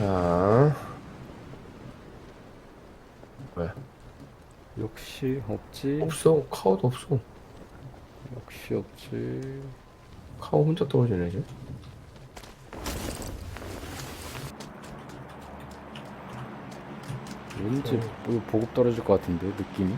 자. 왜? 역시 없지. 없어. 카오도 없어. 역시 없지. 카오 혼자 떨어지네, 지금. 왠지 뭐 보급 떨어질 것 같은데 느낌이.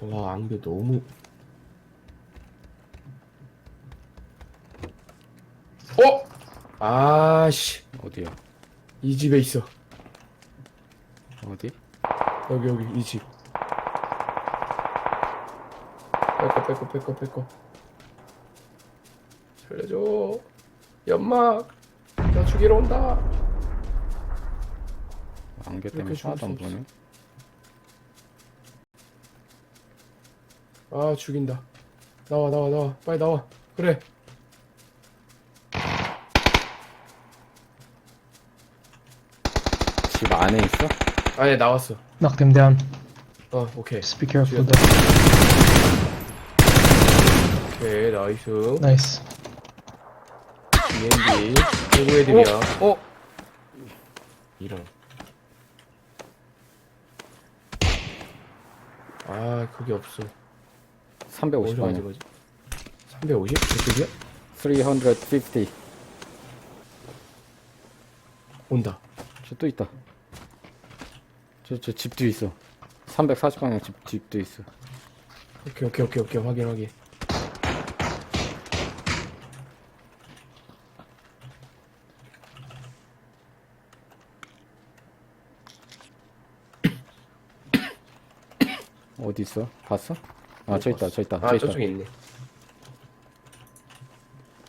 와, 안개 너무. 어? 아씨. 어디야? 이 집에 있어. 어디? 여기, 여기, 이 집. 뺏고, 뺏고, 뺏고, 뺏고. 살려줘. 연막. 나 죽이러 온다. 안개 때문에 이렇게 하나도 안 죽을 수 보네. 아, 죽인다. 나와, 나와, 나와. 빨리 나와. 그래. 집 안에 있어? 아니, 나왔어. Down. 어, 오케이. Just be careful. 오케이, 나이스. Nice. 비행기. 최고 애들이야. 어? 이런. 아, 그게 없어. 350 어디서 방향. 가지, 350? 저쪽이야? 350. 온다. 저 또 있다. 저 저 집 뒤에 있어. 340 방향 집 집 뒤에 있어. 오케이, 오케이, 오케이, 오케이. 확인, 확인. 어디 있어? 봤어? 아, 저 있다. 저 있다. 아, 저 있다. 저쪽에 있네.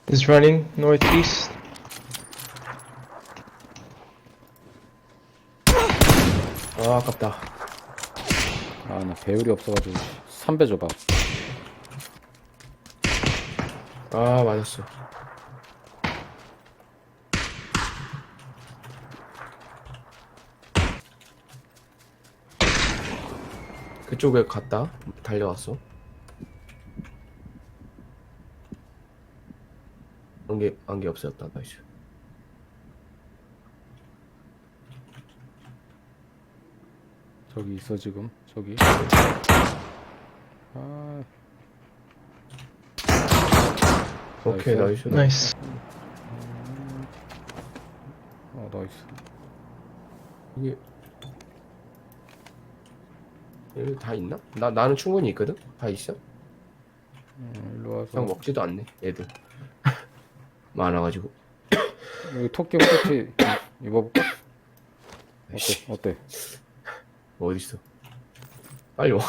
He's running northeast. 아, 아깝다. 아, 나 배율이 없어가지고 3배 줘봐. 아, 맞았어. 그쪽에 갔다. 달려왔어. 안개, 안개 없었다. 나이스. 저기 있어 지금. 저기. 아, 오케이, 나이스. Nice. 어, 나이스. 이게 여기 다 있나? 나 나는 충분히 있거든. 다 있어. 어, 일로 와서. 그냥 먹지도 않네. 애들 많아가지고. 여기 토끼 후드티 입어볼까? 씨. 어때? 어때? 어디 있어? 빨리 와.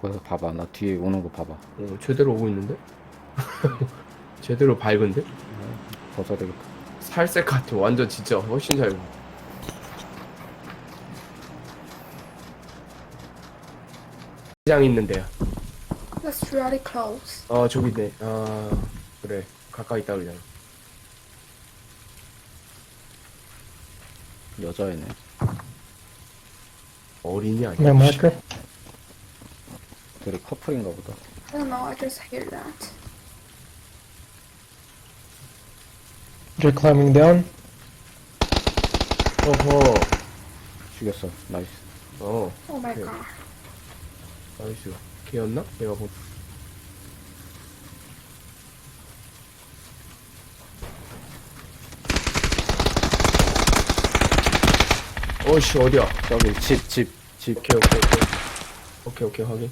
거기서 봐봐. 나 뒤에 오는 거 봐봐. 어, 제대로 오고 있는데? 제대로 밝은데? 벗어야 되겠다. 살색 같아. 완전 진짜 훨씬 잘. 보여. 시장 있는 데야. That's really close. 어 저기 있네. 아 그래 가까이 있다 그냥. 여자애네. 어린이 아니야? My marker. 둘이 커플인가 보다. I don't know, I just hear that. They're climbing down. 어허. 죽였어. 나이스. 어 Oh my god. 나이스. 걔였나? 내가 본. 어씨 어디야? 저기 집, 집, 집. 오케이 오케이 오케이 오케이 오케이 확인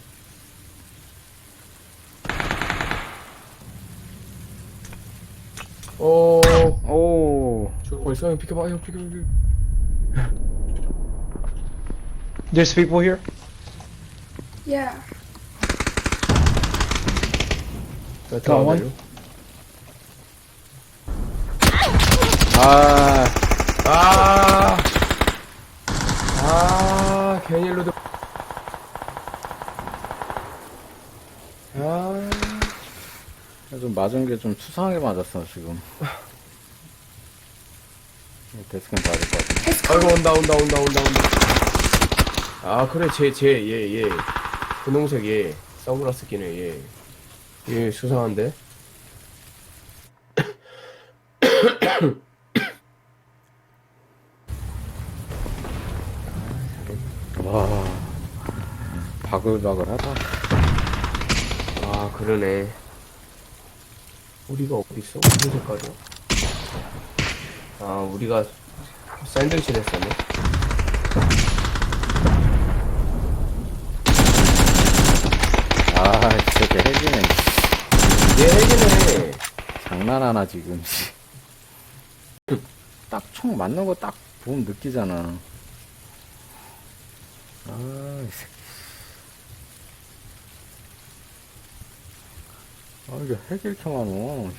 오 오, 저거 있어 형 비켜봐 형 비켜봐 비켜봐. There's people here. Yeah. 나. 들어가려. 아, 아, 아, 괜히 일로 들. 아, 좀 맞은 게 좀 수상하게 맞았어, 지금. 데스크는 다를 것. It's 아이고. 온다 온다 온다 온다 온다 아 그래 쟤 쟤 얘 얘 분홍색 얘 선글라스 끼네 얘 얘 수상한데 와, 바글바글하다. 아 그러네 우리가 어디 있어 무슨 색깔이야 아 우리가 샌드위치 했었네 아, 진짜 핵이네. 얘 핵이네 장난하나, 지금. 딱 총 맞는 거 딱 보면 느끼잖아. 아, 이 새끼. 아, 이게 핵 이렇게 많어.